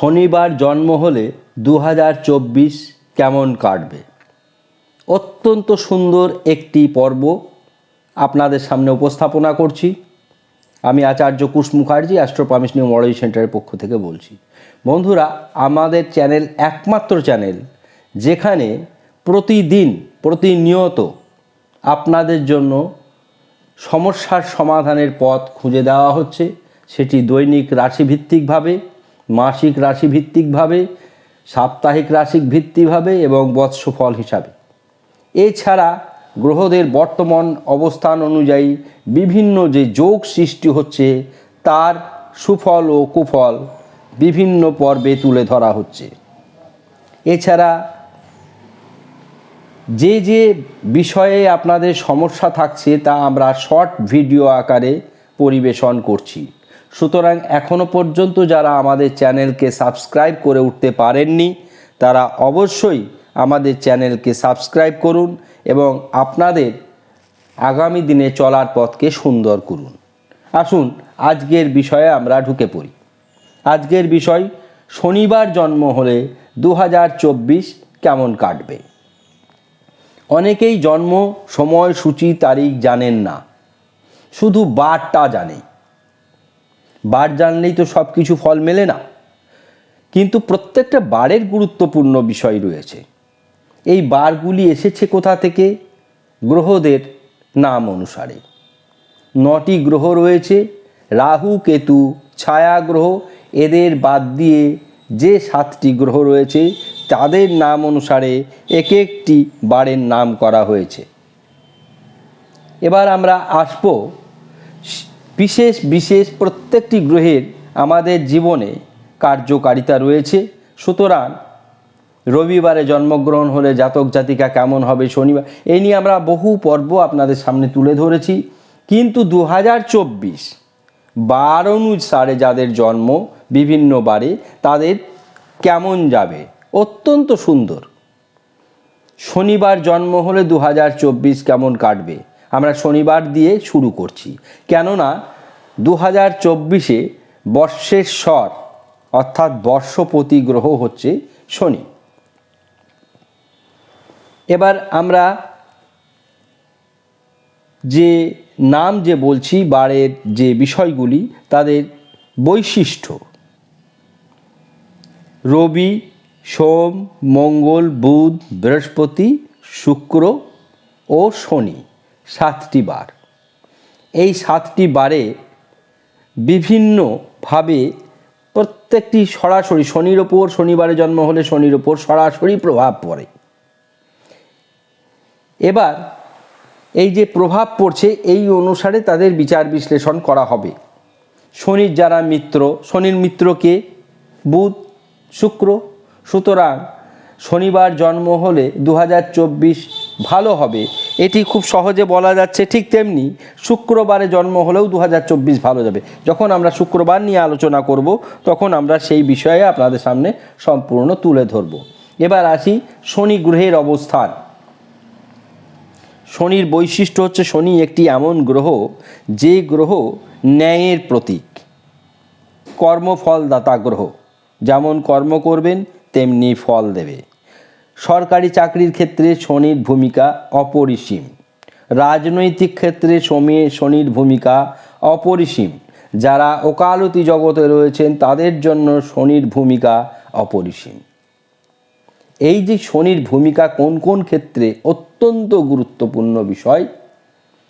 শনিবার জন্ম হলে দু হাজার চব্বিশ কেমন কাটবে? অত্যন্ত সুন্দর একটি পর্ব আপনাদের সামনে উপস্থাপনা করছি। আমি আচার্য কুশ মুখার্জি অ্যাস্ট্রোপামিস নিউ মডেল সেন্টারের পক্ষ থেকে বলছি। বন্ধুরা, আমাদের চ্যানেল একমাত্র চ্যানেল, যেখানে প্রতিদিন, প্রতিনিয়ত আপনাদের জন্য সমস্যার সমাধানের পথ খুঁজে দেওয়া হচ্ছে। সেটি দৈনিক রাশিভিত্তিকভাবে মাসিক রাশিভিত্তিকভাবে সাপ্তাহিক রাশিক ভিত্তিভাবে এবং বৎসফল হিসাবে। এছাড়া গ্রহদের বর্তমান অবস্থান অনুযায়ী বিভিন্ন যে যোগ সৃষ্টি হচ্ছে, তার সুফল ও কুফল বিভিন্ন পর্বে তুলে ধরা হচ্ছে। এছাড়া যে যে বিষয়ে আপনাদের সমস্যা থাকছে, তা আমরা শর্ট ভিডিও আকারে পরিবেশন করছি। সুতরাং এখনও পর্যন্ত যারা আমাদের চ্যানেলকে সাবস্ক্রাইব করে উঠতে পারেননি, তারা অবশ্যই আমাদের চ্যানেলকে সাবস্ক্রাইব করুন এবং আপনাদের আগামী দিনে চলার পথকে সুন্দর করুন। আসুন, আজকের বিষয়ে আমরা ঢুকে পড়ি। আজকের বিষয়, শনিবার জন্ম হলে দু হাজার চব্বিশ কেমন কাটবে? অনেকেই জন্ম, সময়, সূচি, তারিখ জানেন না। শুধু বারটা জানে বার জানলেই তো সব কিছু ফল মেলে না। কিন্তু প্রত্যেকটা বারের গুরুত্বপূর্ণ বিষয় রয়েছে। এই বারগুলি এসেছে কোথা থেকে? গ্রহদের নাম অনুসারে। নটি গ্রহ রয়েছে, রাহু, কেতু, ছায়া গ্রহ, এদের বাদ দিয়ে যে সাতটি গ্রহ রয়েছে, তাদের নাম অনুসারে এক একটি বারের নাম করা হয়েছে। এবার আমরা আসব বিশেষ বিশেষ প্রত্যেকটি গ্রহের আমাদের জীবনে কার্যকারিতা রয়েছে। সুতরাং রবিবারে জন্মগ্রহণ হলে জাতক জাতিকা কেমন হবে শনিবার এই নিয়ে আমরা বহু পর্ব আপনাদের সামনে তুলে ধরেছি। কিন্তু দু হাজার চব্বিশ বার অনুসারে যাদের জন্ম বিভিন্ন বারে, তাদের কেমন যাবে? অত্যন্ত সুন্দর। শনিবার জন্ম হলে দু হাজার চব্বিশ কেমন কাটবে? আমরা শনিবার দিয়ে শুরু করছি। কেননা দু হাজার চব্বিশে বর্ষের স্বর, অর্থাৎ বর্ষপতি গ্রহ হচ্ছে শনি। এবার আমরা যে নাম যে বলছি, বারের যে বিষয়গুলি, তাদের বৈশিষ্ট্য। রবি, সোম, মঙ্গল, বুধ, বৃহস্পতি, শুক্র ও শনি। সাতটি বার। এই সাতটি বারে বিভিন্নভাবে প্রত্যেকটি সরাসরি শনির ওপর শনিবারে জন্ম হলে শনির ওপর সরাসরি প্রভাব পড়ে। এবার এই যে প্রভাব পড়ছে, এই অনুসারে তাদের বিচার বিশ্লেষণ করা হবে। শনির যারা মিত্র, শনির মিত্রকে বুধ, শুক্র। সুতরাং শনিবার জন্ম হলে দু হাজার চব্বিশ ভালো হবে। এটি খুব সহজে বলা যাচ্ছে ঠিক তেমনি শুক্রবারে জন্ম হলেও দু হাজার চব্বিশ ভালো যাবে। যখন আমরা শুক্রবার নিয়ে আলোচনা করব, তখন আমরা সেই বিষয়ে আপনাদের সামনে সম্পূর্ণ তুলে ধরব। এবার আসি শনি গ্রহের অবস্থান। শনির বৈশিষ্ট্য হচ্ছে শনি একটি এমন গ্রহ, যে গ্রহ ন্যায়ের প্রতীক, কর্মফলদাতা গ্রহ। যেমন কর্ম করবেন, তেমনি ফল দেবে। সরকারি চাকরির ক্ষেত্রে শনির ভূমিকা অপরিসীম। রাজনৈতিক ক্ষেত্রে শমি শনির ভূমিকা অপরিসীম। যারা ওকালতি জগতে রয়েছেন, তাদের জন্য শনির ভূমিকা অপরিসীম। এই যে শনির ভূমিকা কোন কোন ক্ষেত্রে অত্যন্ত গুরুত্বপূর্ণ বিষয়,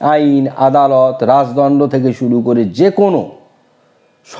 আইন, আদালত, রাজদণ্ড থেকে শুরু করে যে কোনো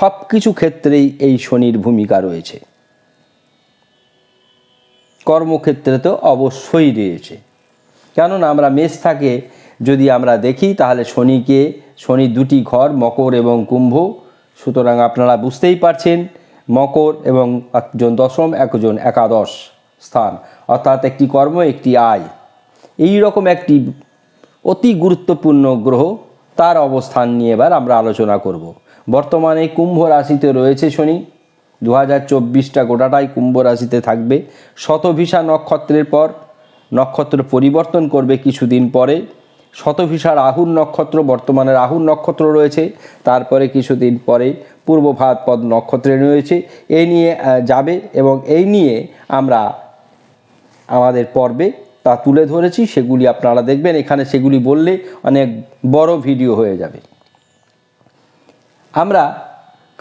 সব কিছু ক্ষেত্রেই এই শনির ভূমিকা রয়েছে। কর্মক্ষেত্রে তো অবশ্যই রয়েছে। কেননা আমরা মেষ থাকে, যদি আমরা দেখি, তাহলে শনিকে, শনি দুটি ঘর, মকর এবং কুম্ভ। সুতরাং আপনারা বুঝতেই পারছেন, মকর এবং একজন দশম, একজন একাদশ স্থান। অর্থাৎ একটি কর্ম, একটি আয়। এই রকম একটি অতি গুরুত্বপূর্ণ গ্রহ, তার অবস্থান নিয়ে এবার আমরা আলোচনা করব। বর্তমানে কুম্ভ রাশিতে রয়েছে শনি। দু হাজার চব্বিশটা গোটাটাই কুম্ভ রাশিতে থাকবে। শতভিসা নক্ষত্রের পর নক্ষত্র পরিবর্তন করবে কিছুদিন পরে। শতভিসা রাহুর নক্ষত্র, বর্তমানে রাহুর নক্ষত্র রয়েছে। তারপরে কিছুদিন পরে পূর্ব ভারতপদ নক্ষত্রে রয়েছে। এই নিয়ে যাবে এবং এই নিয়ে আমরা আমাদের পর্বে তা তুলে ধরেছি। সেগুলি আপনারা দেখবেন। এখানে সেগুলি বললে অনেক বড় ভিডিও হয়ে যাবে। আমরা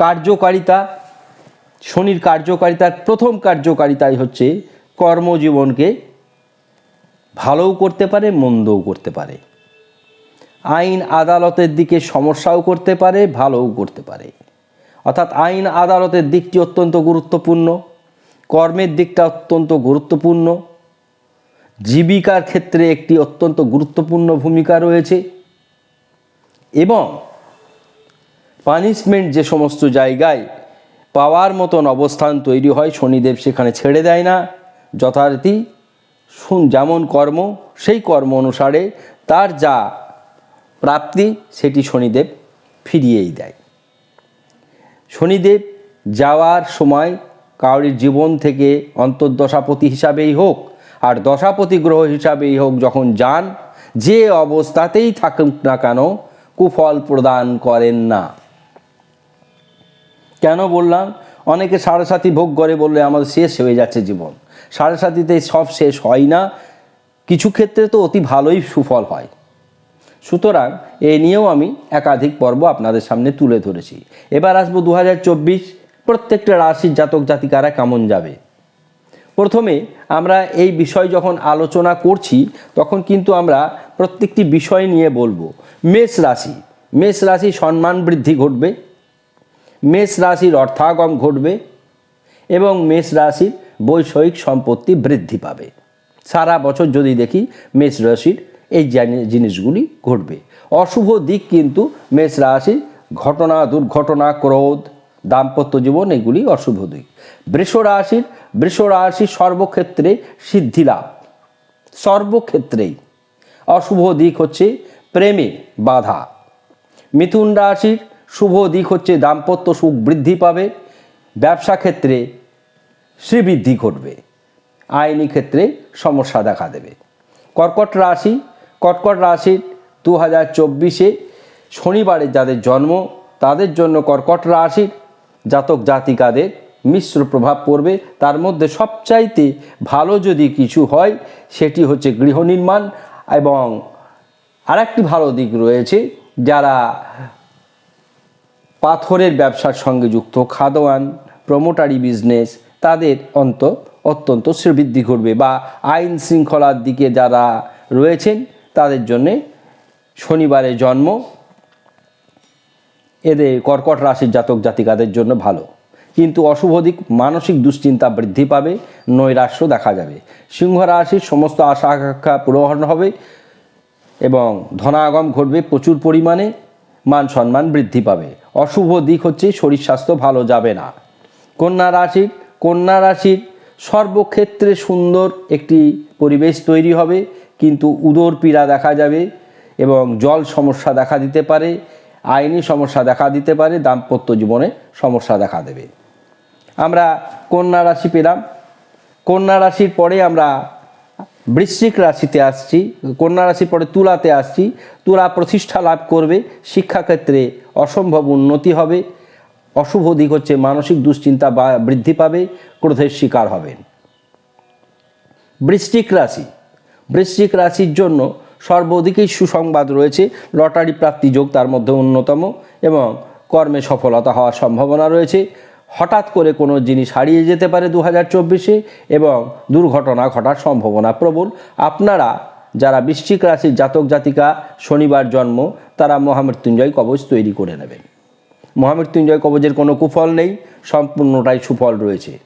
কার্যকারিতা শনির কার্যকারিতার প্রথম কার্যকারিতাই হচ্ছে কর্মজীবনকে ভালোও করতে পারে, মন্দও করতে পারে। আইন আদালতের দিকে সমস্যাও করতে পারে, ভালোও করতে পারে। অর্থাৎ আইন আদালতের দিকটি অত্যন্ত গুরুত্বপূর্ণ, কর্মের দিকটা অত্যন্ত গুরুত্বপূর্ণ। জীবিকার ক্ষেত্রে একটি অত্যন্ত গুরুত্বপূর্ণ ভূমিকা রয়েছে এবং পানিশমেন্ট যে সমস্ত জায়গায় পাওয়ার মতন অবস্থান তৈরি হয় শনিদেব সেখানে ছেড়ে দেয় না। যথারীতি শুন, যেমন কর্ম, সেই কর্ম অনুসারে তার যা প্রাপ্তি সেটি শনিদেব ফিরিয়েই দেয়। শনিদেব যাওয়ার সময় কাউরির জীবন থেকে অন্তর্দশাপতি হিসাবেই হোক আর দশাপতি গ্রহ হিসাবেই হোক যখন যান, যে অবস্থাতেই থাকুক না কেন, কুফল প্রদান করেন না। কেন বললাম? অনেকে সাড়ে সাথী ভোগ করে বললে আমাদের শেষ হয়ে যাচ্ছে জীবন। সাড়ে সাথীতে সব শেষ হয় না। কিছু ক্ষেত্রে তো অতি ভালোই সুফল হয়। সুতরাং এ নিয়েও আমি একাধিক পর্ব আপনাদের সামনে তুলে ধরেছি। এবার আসব দু হাজার চব্বিশ প্রত্যেকটা রাশির জাতক জাতিকারা কেমন যাবে? প্রথমে আমরা এই বিষয় যখন আলোচনা করছি, তখন কিন্তু আমরা প্রত্যেকটি বিষয় নিয়ে বলব। মেষ রাশি। মেষ রাশি সম্মান বৃদ্ধি ঘটবে। মেষ রাশির অর্থাগম ঘটবে এবং মেষ রাশির বৈষয়িক সম্পত্তি বৃদ্ধি পাবে। সারা বছর যদি দেখি মেষ রাশির এই জিনিসগুলি ঘটবে। অশুভ দিক কিন্তু মেষ রাশির ঘটনা, দুর্ঘটনা, ক্রোধ, দাম্পত্য জীবন এগুলি অশুভ দিক। বৃষ রাশির বৃষ রাশির সর্বক্ষেত্রে সিদ্ধি লাভ। সর্বক্ষেত্রেই অশুভ দিক হচ্ছে প্রেমে বাধা। মিথুন রাশির শুভ দিক হচ্ছে দাম্পত্য সুখ বৃদ্ধি পাবে, ব্যবসা ক্ষেত্রে শ্রীবৃদ্ধি ঘটবে, আইনি ক্ষেত্রে সমস্যা দেখা দেবে। কর্কট রাশি, কর্কট রাশির দু হাজার চব্বিশে শনিবারে যাদের জন্ম, তাদের জন্য কর্কট রাশির জাতক জাতিকাদের মিশ্র প্রভাব পড়বে। তার মধ্যে সবচাইতে ভালো যদি কিছু হয়, সেটি হচ্ছে গৃহ নির্মাণ এবং আরেকটি ভালো দিক রয়েছে, যারা পাথরের ব্যবসার সঙ্গে যুক্ত খাদোয়ান প্রমোটারি বিজনেস তাদের অন্ত, অত্যন্ত শ্রীবৃদ্ধি ঘটবে বা আইন শৃঙ্খলার দিকে যারা রয়েছেন, তাদের জন্যে শনিবারে জন্ম। এদের কর্কট রাশির জাতক জাতিকাদের জন্য ভালো। কিন্তু অশুভ দিক মানসিক দুশ্চিন্তা বৃদ্ধি পাবে, নৈরাশ্য দেখা যাবে। সিংহ রাশির সমস্ত আশা আকাঙ্ক্ষা পূরণ হবে এবং ধনাগম ঘটবে প্রচুর পরিমাণে। মান সম্মান বৃদ্ধি পাবে। অশুভ দিক হচ্ছে শরীর স্বাস্থ্য ভালো যাবে না। কন্যা রাশির কন্যা রাশির সর্বক্ষেত্রে সুন্দর একটি পরিবেশ তৈরি হবে, কিন্তু উদর পীড়া দেখা যাবে এবং জল সমস্যা দেখা দিতে পারে, আইনি সমস্যা দেখা দিতে পারে, দাম্পত্য জীবনে সমস্যা দেখা দেবে। আমরা কন্যা রাশি পেলাম। কন্যা রাশির পরে আমরা বৃশ্চিক রাশিতে আসছি, কন্যা রাশি পরে তুলাতে আসছি, তুলা প্রতিষ্ঠা লাভ করবে, শিক্ষাক্ষেত্রে অসম্ভব উন্নতি হবে, অশুভ দিক হচ্ছে মানসিক দুশ্চিন্তা বা বৃদ্ধি পাবে, ক্রোধের শিকার হবেন বৃশ্চিক রাশি, বৃশ্চিক রাশির জন্য সর্বদিকেই সুসংবাদ রয়েছে, লটারি প্রাপ্তি যোগ তার মধ্যে অন্যতম এবং কর্মে সফলতা হওয়ার সম্ভাবনা রয়েছে হঠাৎ করে কোনো জিনিস হারিয়ে যেতে পারে দু হাজার চব্বিশে এবং দুর্ঘটনা ঘটার সম্ভাবনা প্রবল। আপনারা যারা বৃশ্চিক রাশির জাতক জাতিকা, শনিবার জন্ম, তারা মহামৃত্যুঞ্জয় কবচ তৈরি করে নেবেন। মহামৃত্যুঞ্জয় কবচের কোনো কুফল নেই, সম্পূর্ণটাই সুফল রয়েছে।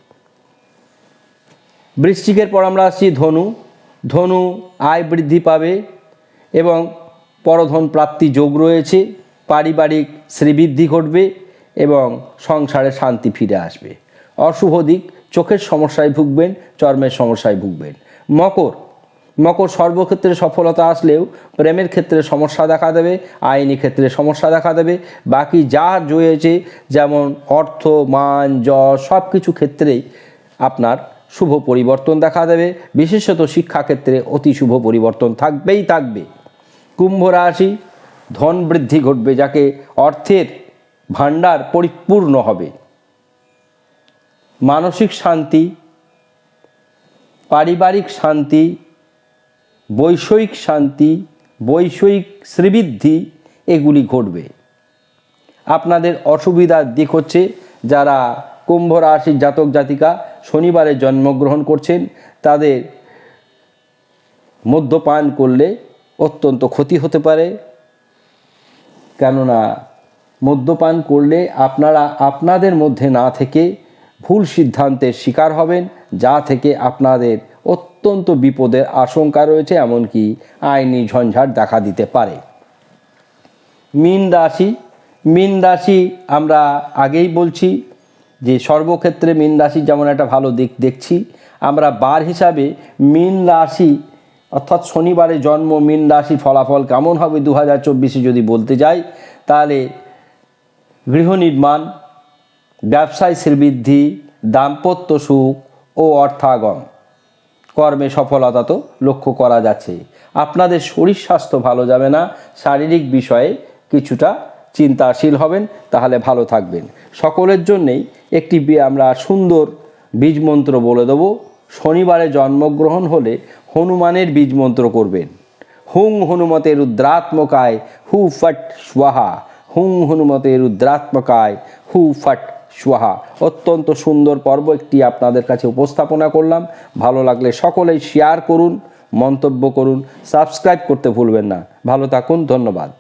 বৃশ্চিকের পর আমরা আসছি ধনু। ধনু আয় বৃদ্ধি পাবে এবং পরধন প্রাপ্তি যোগ রয়েছে। পারিবারিক শ্রীবৃদ্ধি ঘটবে। এবং সংসারে শান্তি ফিরে আসবে। অশুভ দিক, চোখের সমস্যায় ভুগবেন, চর্মের সমস্যায় ভুগবেন। মকর মকর সর্বক্ষেত্রে সফলতা আসলেও প্রেমের ক্ষেত্রে সমস্যা দেখা দেবে, আইনি ক্ষেত্রে সমস্যা দেখা দেবে। বাকি যা রয়েছে, যেমন অর্থ, মান, যশ সব কিছু ক্ষেত্রেই আপনার শুভ পরিবর্তন দেখা দেবে। বিশেষত শিক্ষাক্ষেত্রে অতি শুভ পরিবর্তন থাকবেই থাকবে। কুম্ভ রাশি ধন বৃদ্ধি ঘটবে, যাকে অর্থের ভাণ্ডার পরিপূর্ণ হবে। মানসিক শান্তি, পারিবারিক শান্তি, বৈষয়িক শান্তি, বৈষয়িক শ্রীবৃদ্ধি, এগুলি ঘটবে। আপনাদের অসুবিধার দিক হচ্ছে যারা কুম্ভ রাশির জাতক জাতিকা শনিবারে জন্মগ্রহণ করছেন, তাদের মদ্যপান করলে অত্যন্ত ক্ষতি হতে পারে। কেননা মদ্যপান করলে আপনারা আপনাদের মধ্যে না থেকে ভুল সিদ্ধান্তের শিকার হবেন, যা থেকে আপনাদের অত্যন্ত বিপদের আশঙ্কা রয়েছে, এমনকি আইনি ঝঞ্ঝাট দেখা দিতে পারে। মীন রাশি মীন রাশি আমরা আগেই বলছি যে সর্বক্ষেত্রে মীন রাশি যেমন একটা ভালো দিক দেখছি, আমরা বার হিসাবে মীন রাশি অর্থাৎ শনিবারে জন্ম মীন রাশি ফলাফল কেমন হবে দু হাজার যদি বলতে যাই, তাহলে গৃহ নির্মাণ, ব্যবসায় শ্রীবৃদ্ধি, দাম্পত্য সুখ ও অর্থাগম কর্মে সফলতা তো লক্ষ্য করা যাচ্ছে। আপনাদের শরীর স্বাস্থ্য ভালো যাবে না, শারীরিক বিষয়ে কিছুটা চিন্তাশীল হবেন, তাহলে ভালো থাকবেন। সকলের জন্যেই একটি আমরা সুন্দর বীজ মন্ত্র বলে দেবো, শনিবারে জন্মগ্রহণ হলে হনুমানের বীজ মন্ত্র করবেন। হুং হনুমতের রুদ্রাত্মকায় হু ফট স্বাহা। হুং হনুমতে রুদ্রাত্মকায় হু ফট সুহা অত্যন্ত সুন্দর পর্ব একটি আপনাদের কাছে উপস্থাপনা করলাম। ভালো লাগলে সকলেই শেয়ার করুন, মন্তব্য করুন সাবস্ক্রাইব করতে ভুলবেন না। ভালো থাকুন, ধন্যবাদ।